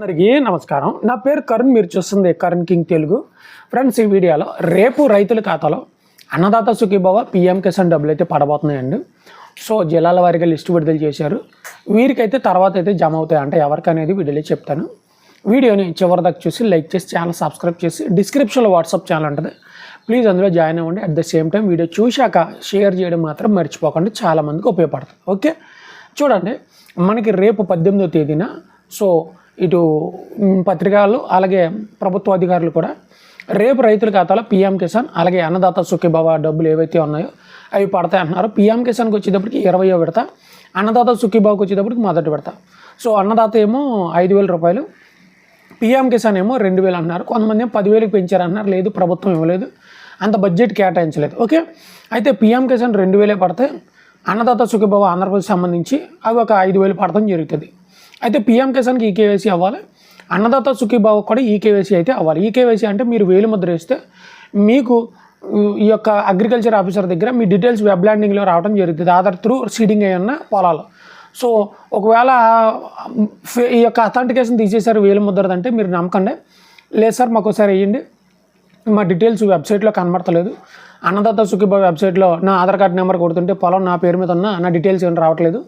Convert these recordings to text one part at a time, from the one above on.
అందరికీ నమస్కారం. నా పేరు కరుణ్ మీరు చూస్తుంది కరుణ్ కింగ్ తెలుగు. ఫ్రెండ్స్ ఈ వీడియోలో రేపు రైతుల ఖాతాలో అన్నదాత సుఖీభావ పిఎం కిసాన్ డబ్బులు అయితే పడబోతున్నాయండి. సో జిల్లాల వారిగా లిస్టు విడుదల చేశారు. వీరికైతే తర్వాత అయితే జమ అవుతాయి. అంటే ఎవరికి అనేది వీడియోలో చెప్తాను. వీడియోని చివరి దాకా చూసి లైక్ చేసి ఛానల్ సబ్స్క్రైబ్ చేసి డిస్క్రిప్షన్లో వాట్సాప్ ఛానల్ ఉంటుంది. ప్లీజ్ అందులో జాయిన్ అవ్వండి. At the same time video చూశాక షేర్ చేయడం మాత్రం మర్చిపోకండి. చాలామందికి ఉపయోగపడుతుంది. ఓకే? చూడండి మనకి రేపు పద్దెనిమిదో తేదీన సో ఇటు పత్రికలు అలాగే ప్రభుత్వ అధికారులు కూడా రేపు రైతుల ఖాతాలో పీఎం కిసాన్ అలాగే అన్నదాత సుఖీభవ డబ్బులు ఏవైతే ఉన్నాయో అవి పడతాయి అంటున్నారు. పీఎం కిసాన్కి వచ్చేటప్పటికి ఇరవయో విడత అన్నదాత సుఖీభావకి వచ్చేటప్పటికి మొదటి విడత. సో అన్నదాత ఏమో ఐదు వేల రూపాయలు పీఎం కిసాన్ ఏమో రెండు వేలు అన్నారు కొంతమంది ఏమో పదివేలకు పెంచారు లేదు ప్రభుత్వం ఇవ్వలేదు. అంత బడ్జెట్ కేటాయించలేదు. ఓకే? అయితే పీఎం కిసాన్ రెండు వేలే పడితే అన్నదాత సుఖీభావ ఆంధ్రప్రదేశ్ సంబంధించి అవి ఒక ఐదు వేలు పడటం జరుగుతుంది. అయితే పిఎం కిసాన్కి ఈకేవైసీ అవ్వాలి. అన్నదాత సుఖీభావ కూడా ఈకేవైసీ అయితే అవ్వాలి. ఈకేవైసీ అంటే మీరు వేలు ముద్ర వేస్తే మీకు ఈ యొక్క అగ్రికల్చర్ ఆఫీసర్ దగ్గర మీ డీటెయిల్స్ వెబ్ ల్యాండింగ్లో రావడం జరుగుతుంది. ఆధార్ త్రూ సీడింగ్ అయి ఉన్న పొలాలు. సో ఒకవేళ ఈ యొక్క అథెంటికేషన్ తీసేశారు వేలు ముద్రదంటే మీరు నమ్మకండి. లేదు సార్ మాకు ఒకసారి వేయండి. మా డీటెయిల్స్ వెబ్సైట్లో కనబడతలేదు. అన్నదాత సుఖీబా వెబ్సైట్లో నా ఆధార్ కార్డు నెంబర్ కొడుతుంటే పొలం నా పేరు మీద ఉన్న నా డీటెయిల్స్ ఏమైనా రావట్లేదు.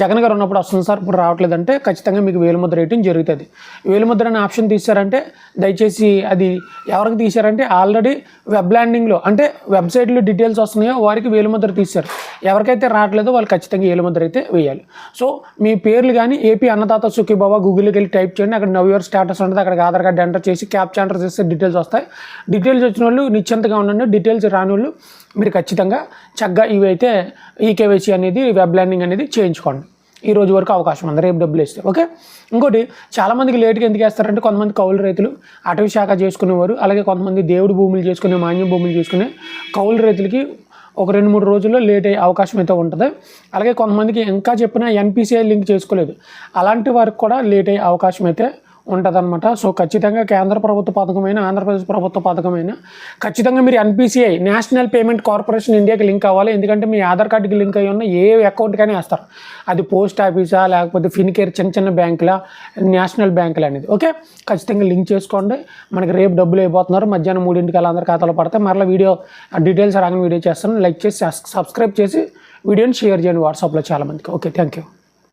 జగన్ గారు ఉన్నప్పుడు వస్తుంది సార్ ఇప్పుడు రావట్లేదు అంటే ఖచ్చితంగా మీకు వేలుముద్ర వేయటం జరుగుతుంది. వేలుముద్ర అనే ఆప్షన్ తీశారంటే దయచేసి అది ఎవరికి తీశారంటే ఆల్రెడీ వెబ్ ల్యాండింగ్లో అంటే వెబ్సైట్లో డీటెయిల్స్ వస్తున్నాయో వారికి వేలుముద్ర తీశారు. ఎవరికైతే రావట్లేదో వాళ్ళు ఖచ్చితంగా వేలుముద్ర అయితే వేయాలి. సో మీ పేర్లు కానీ ఏపీ అన్నదాత సుఖీభావ గూగుల్కి వెళ్ళి టైప్ చేయండి. అక్కడ నవ్ యువర్ స్టేటస్ ఉంటుంది. అక్కడ ఆధార్ కార్డు ఎంటర్ చేసి క్యాప్ ఎంటర్ చేస్తే డీటెయిల్స్ వస్తాయి. డీటెయిల్స్ వచ్చిన వాళ్ళు నిశ్చింతగా ఉండండి. డీటెయిల్స్ రాని వాళ్ళు మీరు ఖచ్చితంగా చక్కగా ఇవి అయితే ఈకేవైసీ అనేది వెబ్ ల్యాండింగ్ అనేది చేయించుకోండి. ఈ రోజు వరకు అవకాశం ఉంది. రేపు డబ్బులు ఇస్తే ఓకే? ఇంకోటి చాలామందికి లేట్గా ఎందుకు వేస్తారంటే కొంతమంది కౌలు రైతులు అటవీ శాఖ చేసుకునేవారు అలాగే కొంతమంది దేవుడు భూములు చేసుకునే మాన్యం భూములు చేసుకునే కౌలు రైతులకి ఒక రెండు మూడు రోజుల్లో లేట్ అయ్యే అవకాశం అయితే ఉంటుంది. అలాగే కొంతమందికి ఇంకా చెప్పిన ఎన్పిసిఐ లింక్ చేసుకోలేదు. అలాంటి వారికి కూడా లేట్ అయ్యే అవకాశం అయితే ఉంటుందన్నమాట. సో ఖచ్చితంగా కేంద్ర ప్రభుత్వ పథకమైన ఆంధ్రప్రదేశ్ ప్రభుత్వ పథకమైన ఖచ్చితంగా మీరు ఎన్పిసిఐ నేషనల్ పేమెంట్ కార్పొరేషన్ ఇండియాకి లింక్ అవ్వాలి. ఎందుకంటే మీ ఆధార్ కార్డుకి లింక్ అయ్యి ఉన్న ఏ అకౌంట్ కానీ వేస్తారు. అది పోస్ట్ ఆఫీసా లేకపోతే ఫిన్కేర్ చిన్న చిన్న బ్యాంకులా నేషనల్ బ్యాంకులు అనేది. ఓకే? ఖచ్చితంగా లింక్ చేసుకోండి. మనకి రేపు డబ్బులు అయిపోతున్నారు. మధ్యాహ్నం మూడింటికి అలా అందరి ఖాతాలో పడతాయి మరలా వీడియో డీటెయిల్స్ రాగానే వీడియో చేస్తాను. లైక్ చేసి సబ్స్క్రైబ్ చేసి వీడియోని షేర్ చేయండి వాట్సాప్లో చాలామందికి. ఓకే? Thank you.